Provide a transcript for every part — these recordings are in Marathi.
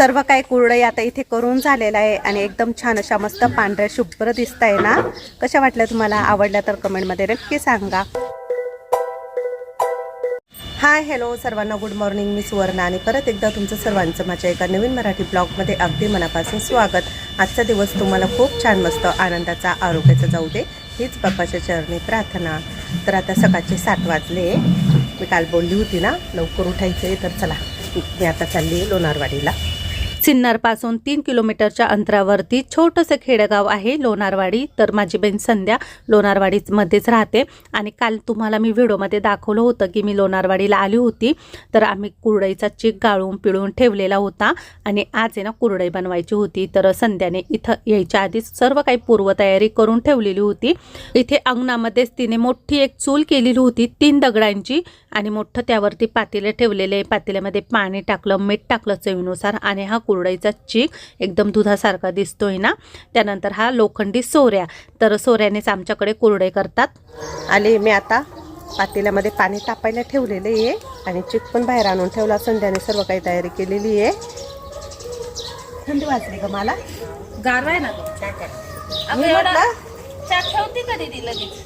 सर्व काही कुरडई आता इथे करून झालेलं आहे आणि एकदम छान अशा मस्त पांढऱ्या शुभ्र दिसत आहे ना? कशा वाटल्या तुम्हाला? आवडल्या तर कमेंटमध्ये नक्की सांगा. हाय हॅलो सर्वांना गुड मॉर्निंग मी सुवर्णा आणि परत एकदा तुमचं सर्वांचं माझ्या एका नवीन मराठी ब्लॉगमध्ये अगदी मनापासून स्वागत. आजचा दिवस तुम्हाला खूप छान मस्त आनंदाचा आरोग्याचा जाऊ दे हीच बाप्पाच्या चरणी प्रार्थना. तर आता सकाळचे सात वाजले. मी काल बोलली होती ना लवकर उठायचं आहे तर चला मी आता चालली लोणारवाडीला. सिन्नरपासून तीन किलोमीटरच्या अंतरावरती छोटंसं खेडेगाव आहे लोणारवाडी. तर माझी बहीण संध्या लोणारवाडीमध्येच राहते. आणि काल तुम्हाला मी व्हिडिओमध्ये दाखवलं होतं की मी लोणारवाडीला आली होती. तर आम्ही कुरडईचा चिक गाळून पिळून ठेवलेला होता. आणि आज आहे ना कुरडई बनवायची होती. तर संध्याने इथं यायच्या आधीच सर्व काही पूर्वतयारी करून ठेवलेली होती. इथे अंगणामध्येच तिने मोठी एक चूल केलेली होती तीन दगडांची. आणि मोठं त्यावरती पातेले ठेवलेले पातेल्यामध्ये पाणी टाकलं मीठ टाकलं चवीनुसार. आणि हा कुरडईचा चीक एकदम दुधासारखा दिसतोय ना. त्यानंतर हा लोखंडी सोऱ्या. तर सोऱ्यानेच आमच्याकडे कुरडई करतात. आले मी आता पातेल्यामध्ये पाणी तापायला ठेवलेलं आहे. आणि चिक पण बाहेर आणून ठेवला. संध्याने सर्व काही तयारी केलेली आहे. थंडी वाजली का मला. गारवा आहे ना मी म्हटलं ठेवते कधी लगेच?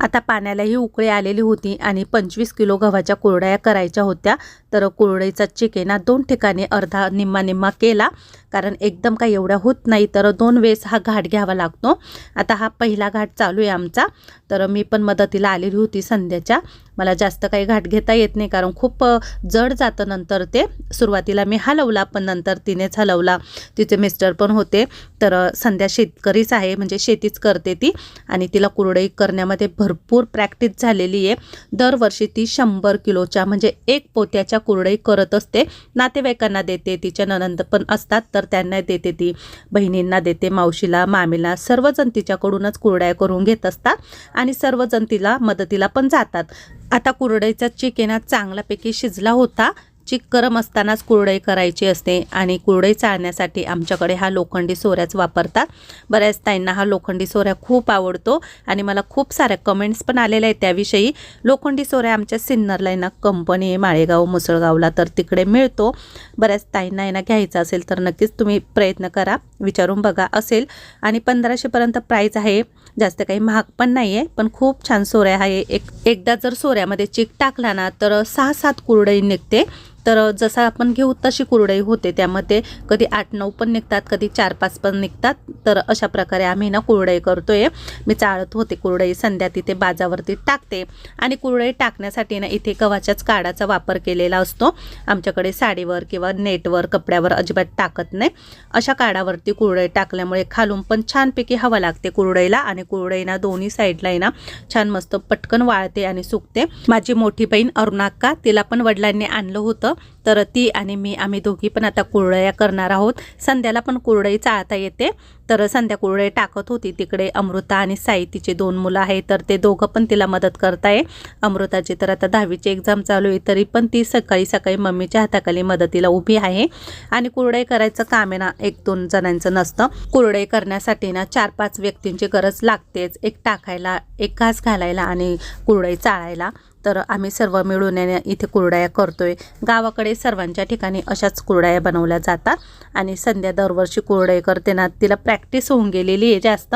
आता पाण्यालाही उकळी आलेली होती आणि पंचवीस किलो गव्हाच्या कुरडया करायच्या होत्या. तर कुरडईचा चिकेना दोन ठिकाणी अर्धा निम्मा निम्मा केला. कारण एकदम काही एवढ्या होत नाही तर दोन वेळेस हा घाट घ्यावा लागतो. आता हा पहिला घाट चालू आहे आमचा. तर मी पण मदतीला आलेली होती संध्याच्या. मला जास्त काही घाट घेता येत नाही कारण खूप जड जातं नंतर ते. सुरुवातीला मी हलवला पण नंतर तिनेच हलवला. तिचे मिस्टर पण होते. तर संध्या शेतकरीच आहे म्हणजे शेतीच करते ती. आणि तिला कुरडई करण्यामध्ये भर भरपूर प्रॅक्टिस झालेली आहे. दरवर्षी ती शंभर किलोच्या म्हणजे एक पोत्याच्या कुरडई करत असते. नातेवाईकांना देते तिच्या ननंद पण असतात तर त्यांना देते ती. बहिणींना देते मावशीला मामीला सर्वजण तिच्याकडूनच कुरड्या करून घेत असतात आणि सर्वजण तिला मदतीला पण जातात. आता कुरडईचा चिकेना चांगल्यापैकी शिजला होता. चिक गरम असतानाच कुरडई करायची असते आणि कुरडई चाळण्यासाठी आमच्याकडे हा लोखंडी सोऱ्याच वापरतात. बऱ्याच ताईंना हा लोखंडी सोऱ्या खूप आवडतो आणि मला खूप साऱ्या कमेंट्स पण आलेल्या आहेत त्याविषयी. लोखंडी सोऱ्या आमच्या सिन्नरला ना कंपनी आहे माळेगाव मुसळगावला तर तिकडे मिळतो. बऱ्याच ताईंना यांना घ्यायचा असेल तर नक्कीच तुम्ही प्रयत्न करा विचारून बघा असेल. आणि पंधराशेपर्यंत प्राईज आहे जास्त काही महाग पण नाही आहे पण खूप छान सोऱ्या आहे. एक एकदा जर सोऱ्यामध्ये चिक टाकला ना तर सहा सात कुरडई निघते. तर जसा आपण घेऊ तशी कुरडई होते. त्यामध्ये कधी आठ नऊ पण निघतात कधी चार पाच पण निघतात. तर अशा प्रकारे आम्ही ना कुरडई करतोय. मी चाळत होते कुरडई संध्या तिथे बाजावरती टाकते. आणि कुरडई टाकण्यासाठी ना इथे गव्हाच्याच काडाचा वापर केलेला असतो. आमच्याकडे साडीवर किंवा नेटवर कपड्यावर अजिबात टाकत नाही. अशा काडावरती कुरडई टाकल्यामुळे खालून पण छानपैकी हवा लागते कुरडईला. आणि कुरडईना दोन्ही साईडला आहे ना छान मस्त पटकन वाळते आणि सुकते. माझी मोठी बहीण अरुणाक्का तिला पण वडिलांनी आणलं होतं. तर ती आणि मी आम्ही दोघी पण आता कुरडया करणार आहोत. संध्याला पण कुरडई चाळता येते. तर संध्या कुरडई टाकत होती. तिकडे अमृता आणि साई तिचे दोन मुलं आहे तर ते दोघं पण तिला मदत करताय. अमृताची तर आता दहावीची एक्झाम चालू आहे. तरी पण ती सकाळी सकाळी मम्मीच्या हाताखाली मदतीला उभी आहे. आणि कुरडई करायचं काम आहे ना एक दोन जणांचं नसतं. कुरडई करण्यासाठी ना चार पाच व्यक्तींची गरज लागतेच. एक टाकायला एक घास घालायला आणि कुरडई चाळायला. तर आम्ही सर्व मिळून इथे कुरडाया करतो आहे गावाकडे सर्वांच्या ठिकाणी अशाच कुरडाया बनवल्या जातात आणि संध्या दरवर्षी कुरडई करते ना तिला प्रॅक्टिस होऊन गेलेली आहे जास्त.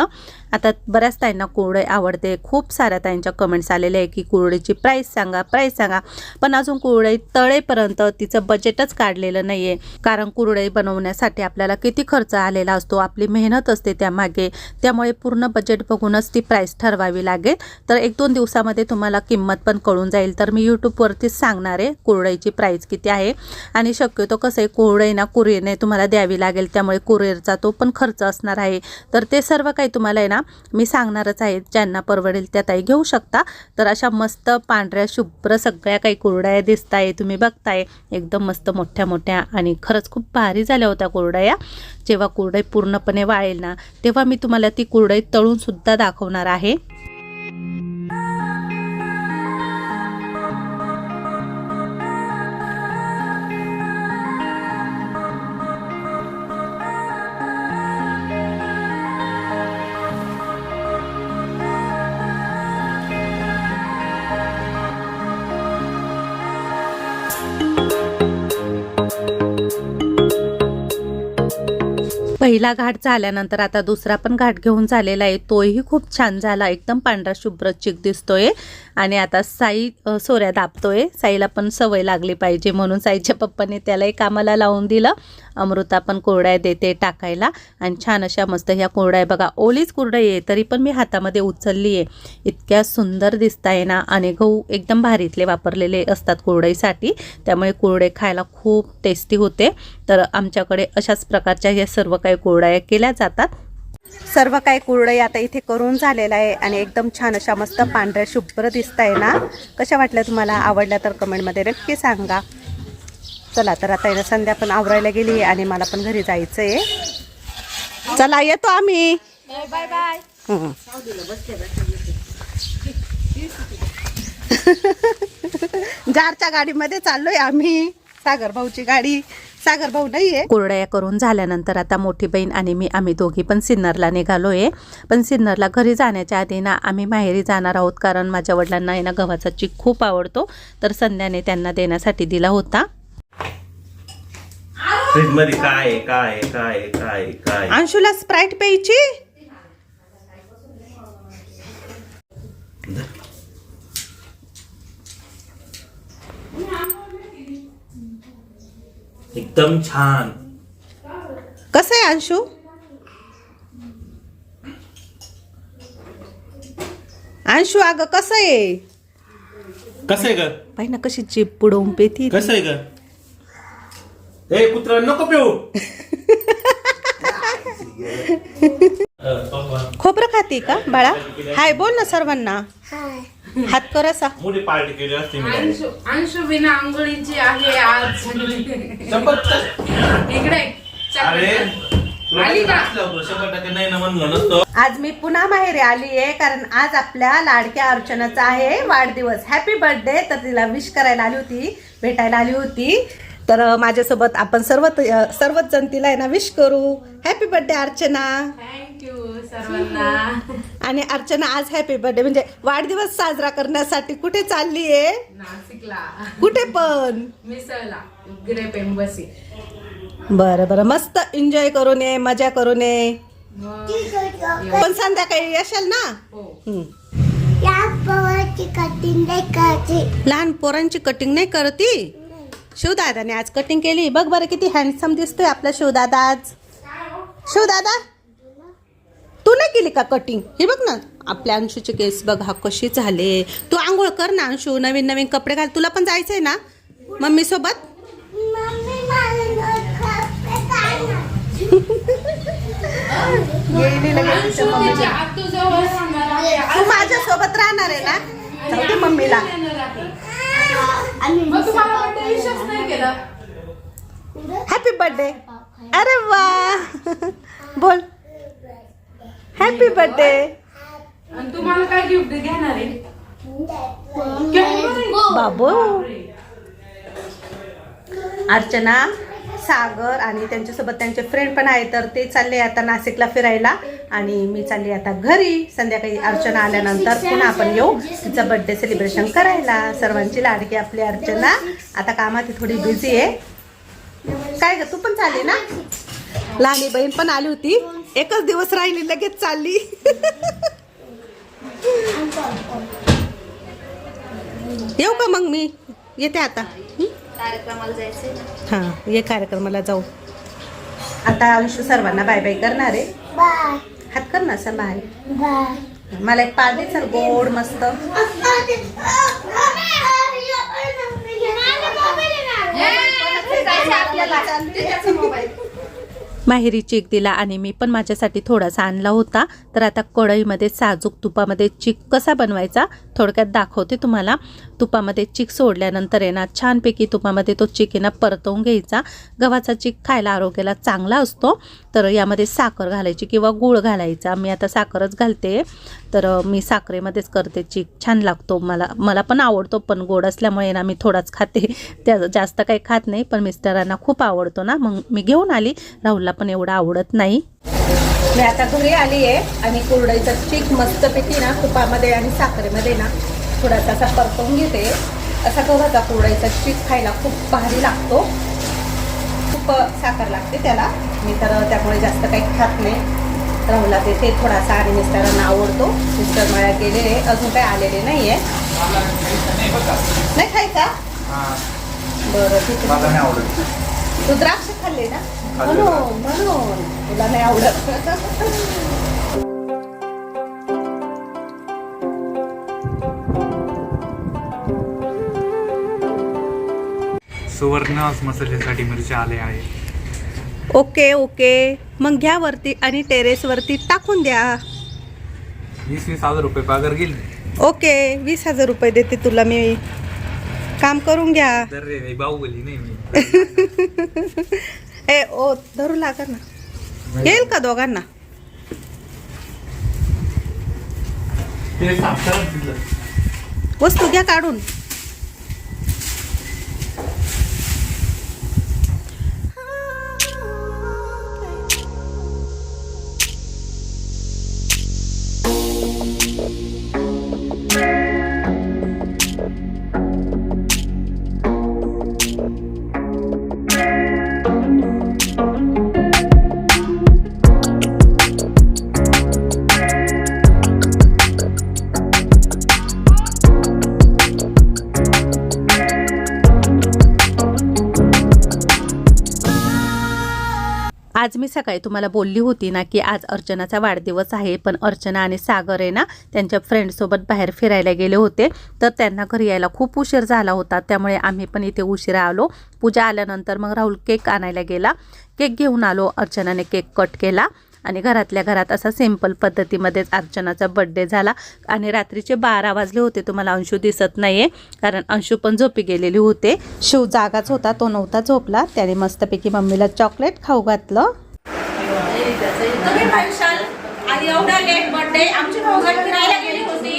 आता बऱ्याच ताईंना कुरडई आवडते. खूप साऱ्या ताईंच्या कमेंट्स आलेले आहे की कुरडईची प्राईस सांगा प्राईस सांगा. पण अजून कुरडई तळेपर्यंत तिचं बजेटच काढलेलं नाही आहे कारण कुरडई बनवण्यासाठी आपल्याला किती खर्च आलेला असतो आपली मेहनत असते त्यामागे. त्यामुळे पूर्ण बजेट बघूनच ती प्राईस ठरवावी लागेल. तर एक दोन दिवसामध्ये तुम्हाला किंमत पण कळून जाईल. तर मी यूट्यूबवरतीच सांगणार आहे कुरडईची प्राईस किती आहे. आणि शक्यतो कसं आहे कुरडई ना कुरिअरने तुम्हाला द्यावी लागेल. त्यामुळे कुरिअरचा तो पण खर्च असणार आहे. तर ते सर्व काही तुम्हाला आहे ना मी सांगणारच आहे. ज्यांना परवडेल त्या ताई घेऊ शकता. तर अशा मस्त पांढऱ्या शुभ्र सगळ्या काही कुरड्या दिसताय तुम्ही बघताय. एकदम मस्त मोठ्या मोठ्या आणि खरंच खूप भारी झाल्या होत्या कुरडया. जेव्हा कुरडई पूर्णपणे वाळेल ना तेव्हा मी तुम्हाला ती कुरडई तळूनसुद्धा दाखवणार आहे. पहिला घाट झाल्यानंतर आता दुसरा पण घाट घेऊन झालेला आहे. तोही खूप छान झाला. एकदम पांढरा शुभ्र चिक दिसतोय. आणि आता साई सोऱ्या दाबतोय. साईला पण सवय लागली पाहिजे म्हणून साईच्या पप्पाने त्यालाही कामाला लावून दिलं. अमृता पण कोरड्या देते टाकायला. आणि छान अशा मस्त ह्या कोरड्या बघा ओलीच कोरडाई आहे तरी पण मी हातामध्ये उचलली आहे. इतक्या सुंदर दिसत आहे ना आणि गहू एकदम भारीतले वापरलेले असतात कोरडाईसाठी. त्यामुळे कुरडे खायला खूप टेस्टी होते. तर आमच्याकडे अशाच प्रकारच्या ह्या सर्व काही कोरड्या केल्या जातात. सर्व काही कुरडई आता इथे करून झालेलं आहे आणि एकदम छान अशा मस्त पांढऱ्या शुभ्र दिसत आहे ना. कशा वाटल्या तुम्हाला? आवडल्या तर कमेंटमध्ये नक्की सांगा. चला तर आता आहे संध्या पण आवरायला गेली आणि मला पण घरी जायचं आहे चला येतो आम्ही. बाय बाय जारच्या गाडीमध्ये चाललोय आम्ही. सागर भाऊची गाडी. सागर भाऊ नाहीये. कुरडया करून झाल्यानंतर आता मोठी बहीण आणि मी आम्ही दोघी पण सिन्नरला निघालोय. पण सिन्नरला घरी जाण्याच्या आधी ना आम्ही माहेरी जाणार आहोत कारण माझ्या वडिलांना आहे ना गव्हाचा चीक खूप आवडतो. तर संध्याने त्यांना देण्यासाठी दिला होता. फ्रीजमध्ये काय आहे, काय आहे, काय आहे, काय आहे, काय आहे? अंशुला स्प्राईट प्यायची? एकदम छान. कसं आहे अंशू? अंशू अगं कसं आहे? कसं आहे ग? पाहि ना कशी जीप बुडवून पेती कसं आहे ग? ए कुत्रा नको पिऊ. खोबरं खाते का बाळा? हाय बोल ना सर्वांना. हात कर असा. मोठी पार्टी केली असते मी. अंशु अंशु बिना आंघोळीची आहे आज. शंभर टक्के- इकडे. अरे तुला आली का? असलं होतं, शंभर टक्के नाही ना म्हणलं नसतं. आज मी पुन्हा माहेरी आली आहे कारण आज आपल्या लाडक्या अर्चनाचा आहे वाढदिवस. हॅपी बर्थडे तर तिला विश करायला आली होती भेटायला आली होती. तर माझ्यासोबत आपण सर्व सर्वच जण तिला आहे ना विश करू. Happy birthday Archana. थँक्यू सर्वांना. आणि अर्चना आज हॅपी बर्थडे म्हणजे वाढदिवस साजरा करण्यासाठी कुठे चालली आहे नाशिकला. कुठे पण. मिसळला. ग्रेप एम्बसी बरं बरं. मस्त एन्जॉय करून ये मजा करून ये. पण संध्याकाळी येशाल ना? हो. हम्म. लहान पोरांची कटिंग नाही करती? शिवदादाने आज कटिंग केली. बघ बरं किती हँडसम दिसतोय आपला शिवदादा आज. शिवदादा तू नाही केली का कटिंग हे बघ ना आपल्या अंशूचे केस बघ हा कशी झाले. तू आंघोळ कर ना अंशू नवीन नवीन कपडे घाल. तुला पण जायचंय ना मम्मी सोबत आतूजवळ राहणार आहे. तू माझ्या सोबत राहणार आहे ना? मम्मीला. मग तुम्हाला वाटतं विश्वास नाही केला? हॅपी बर्थडे अरे वा. बोल. हॅपी बर्थडे आणि तुम्हाला काय गिफ्ट घेणार आहे. बाबू. अर्चना सागर आणि त्यांच्यासोबत त्यांचे फ्रेंड पण आहे तर ते चालले आता नाशिकला फिरायला. आणि मी चालली आता घरी. संध्याकाळी अर्चना आल्यानंतर पुन्हा आपण येऊ. तिचा बर्थडे सेलिब्रेशन करायला. सर्वांची लाडकी आपली अर्चना. आता कामात थोडी बिझी आहे. काय ग तू पण चालली ना? लहानी बहीण पण आली होती. एकच दिवस राहिली लगेच चालली. येऊ का मग मी? येते आता. हं? कार्यक्रमाला जायचंय. हां ये कार्यक्रमाला जाऊ. आता अंशू सर्वांना बाय बाय करणार आहे. बाय हात कर ना असं बाय. मला एक पाच दे चल गोड मस्त. माहेरी चीक दिला आणि मी पण माझ्यासाठी थोडासा आणला होता. तर आता कढईमध्ये साजूक तुपामध्ये चीक कसा बनवायचा थोडक्यात दाखवते तुम्हाला. तुपामध्ये चीक सोडल्यानंतर आहे ना छानपैकी तुपामध्ये तो चीक आहे ना परतवून घ्यायचा. गव्हाचा चीक खायला आरोग्याला चांगला असतो. तर यामध्ये साखर घालायची किंवा गूळ घालायचा. मी आता साखरच घालते. तर मी साखरेमध्येच करते. चीक छान लागतो मला. मला पण आवडतो पण गोड असल्यामुळे ना मी थोडाच खाते. त्या जास्त काही खात नाही पण मिस्टरांना खूप आवडतो ना. मग मी घेऊन आली. राहुलला पण एवढं आवडत नाही. मी आता घरी आली आहे आणि कुरडईचा चीक मस्तपैकी ना तुपामध्ये आणि साखरेमध्ये ना थोडासा असा परतवून घेते. असा गव्हाचा कुरडईचा चीक खायला खूप भारी लागतो. खूप साखर लागते त्याला. मी तर त्यामुळे जास्त काही खात नाही. राहुला ते थोडासा आणि मिस्टरांना आवडतो. मिस्टर मला गेलेले अजून काही आलेले नाही आहे नाही खायचा? बरं ठीक आहे. तू द्राक्ष खाल्ले ना. म्हणून म्हणून तुला नाही आवडत सुवर्ण मसाल्यासाठी मिरच्या आले आहे. Okay okay. मग घ्या वरती आणि टेरेसवरती टाकून द्या. वीस वीस हजार रुपये पगार गेली ओके वीस हजार रुपये देते तुला मी. काम करून घ्या. तर रे बाहुबली नाही मी. ए ओ धरू लागा ना. येईल का दोघांना? वस्तू घ्या काढून. आज मी सकाळी तुम्हाला बोलली होती ना की आज अर्चनाचा वाढदिवस आहे पण अर्चना आणि सागर आहे ना त्यांच्या फ्रेंडसोबत बाहेर फिरायला गेले होते. तर त्यांना घरी यायला खूप उशीर झाला होता त्यामुळे आम्ही पण इथे उशिरा आलो. पूजा आल्यानंतर मग राहुल केक आणायला गेला. केक घेऊन आलो अर्चनाने केक कट केला. आणि घरातल्या घरात असा सिंपल पद्धतीमध्येच अर्चनाचा बड्डे झाला. आणि रात्रीचे बारा वाजले होते तुम्हाला अंशू दिसत नाहीये कारण अंशू पण झोपी गेलेली होते. शिव जागाच होता तो नव्हता झोपला. त्याने मस्तपैकी मम्मीला चॉकलेट खाऊ घातलं. लेट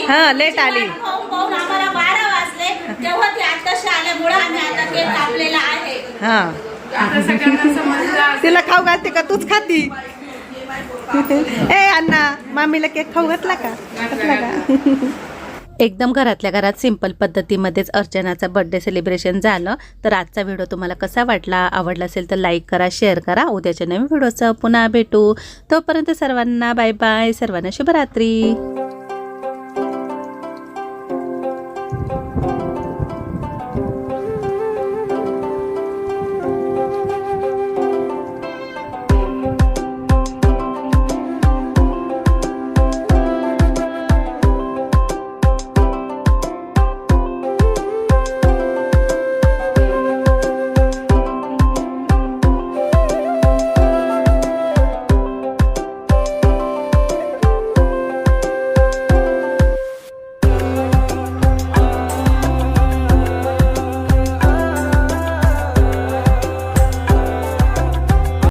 हा, late आली. पाहून पाहून आम्हाला बारा वाजले तेव्हा ती आत्ताशी आल्यामुळे आम्ही आता केक कापलेला आहे हा. आता सगळ्यांना समजलं. तिला खाऊ घालते का? तूच खाती. ए अण्णा मामीला केक खाऊ घातला का? घातला का? एकदम घरातल्या घरात सिंपल पद्धतीमध्येच अर्चनाचा बर्थडे सेलिब्रेशन झालं. तर आजचा व्हिडिओ तुम्हाला कसा वाटला आवडला असेल तर लाईक करा शेअर करा. उद्याच्या नवीन व्हिडिओचं पुन्हा भेटू. तोपर्यंत सर्वांना बाय बाय सर्वांना शुभरात्री.